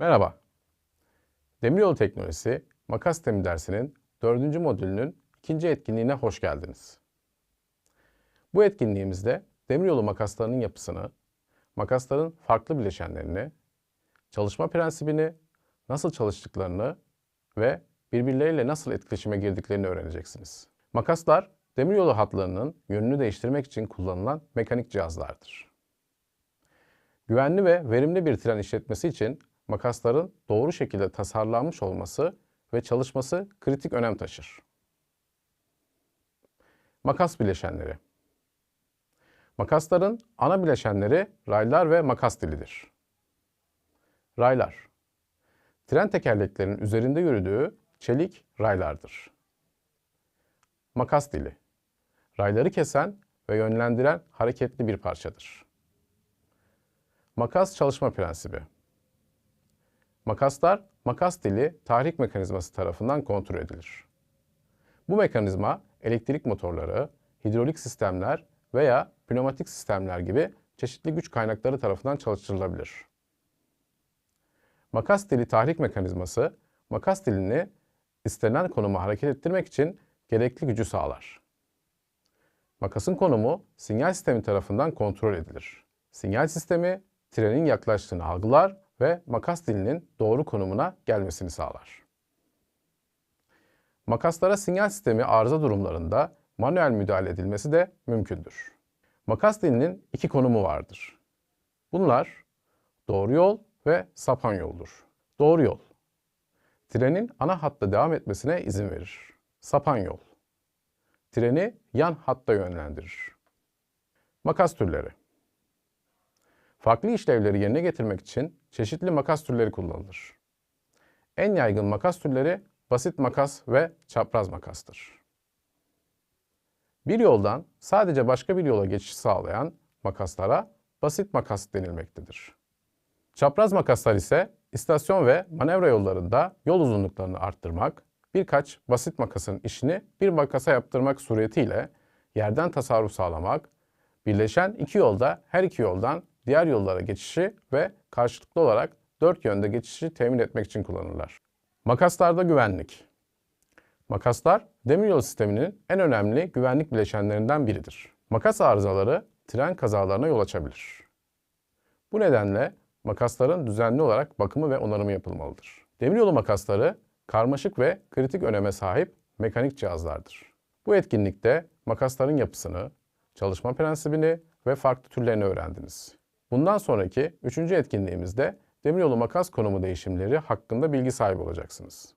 Merhaba. Demiryolu Teknolojisi Makas Sistemi dersinin 4. modülünün ikinci etkinliğine hoş geldiniz. Bu etkinliğimizde demiryolu makaslarının yapısını, makasların farklı bileşenlerini, çalışma prensibini, nasıl çalıştıklarını ve birbirleriyle nasıl etkileşime girdiklerini öğreneceksiniz. Makaslar, demiryolu hatlarının yönünü değiştirmek için kullanılan mekanik cihazlardır. Güvenli ve verimli bir tren işletmesi için makasların doğru şekilde tasarlanmış olması ve çalışması kritik önem taşır. Makas bileşenleri Makasların ana bileşenleri raylar ve makas dilidir. Raylar Tren tekerleklerinin üzerinde yürüdüğü çelik raylardır. Makas dili Rayları kesen ve yönlendiren hareketli bir parçadır. Makas çalışma prensibi Makaslar, makas dili tahrik mekanizması tarafından kontrol edilir. Bu mekanizma elektrik motorları, hidrolik sistemler veya pneumatik sistemler gibi çeşitli güç kaynakları tarafından çalıştırılabilir. Makas dili tahrik mekanizması, makas dilini istenen konuma hareket ettirmek için gerekli gücü sağlar. Makasın konumu sinyal sistemi tarafından kontrol edilir. Sinyal sistemi trenin yaklaştığını algılar ve makas dilinin doğru konumuna gelmesini sağlar. Makaslara sinyal sistemi arıza durumlarında manuel müdahale edilmesi de mümkündür. Makas dilinin iki konumu vardır. Bunlar doğru yol ve sapan yoldur. Doğru yol. Trenin ana hatta devam etmesine izin verir. Sapan yol. Treni yan hatta yönlendirir. Makas türleri. Farklı işlevleri yerine getirmek için çeşitli makas türleri kullanılır. En yaygın makas türleri basit makas ve çapraz makastır. Bir yoldan sadece başka bir yola geçiş sağlayan makaslara basit makas denilmektedir. Çapraz makaslar ise istasyon ve manevra yollarında yol uzunluklarını arttırmak, birkaç basit makasın işini bir makasa yaptırmak suretiyle yerden tasarruf sağlamak, birleşen iki yolda her iki yoldan diğer yollara geçişi ve karşılıklı olarak dört yönde geçişi temin etmek için kullanırlar. Makaslarda güvenlik. Makaslar demiryolu sisteminin en önemli güvenlik bileşenlerinden biridir. Makas arızaları tren kazalarına yol açabilir. Bu nedenle makasların düzenli olarak bakımı ve onarımı yapılmalıdır. Demiryolu makasları karmaşık ve kritik öneme sahip mekanik cihazlardır. Bu etkinlikte makasların yapısını, çalışma prensibini ve farklı türlerini öğrendiniz. Bundan sonraki üçüncü etkinliğimizde demiryolu makas konumu değişimleri hakkında bilgi sahibi olacaksınız.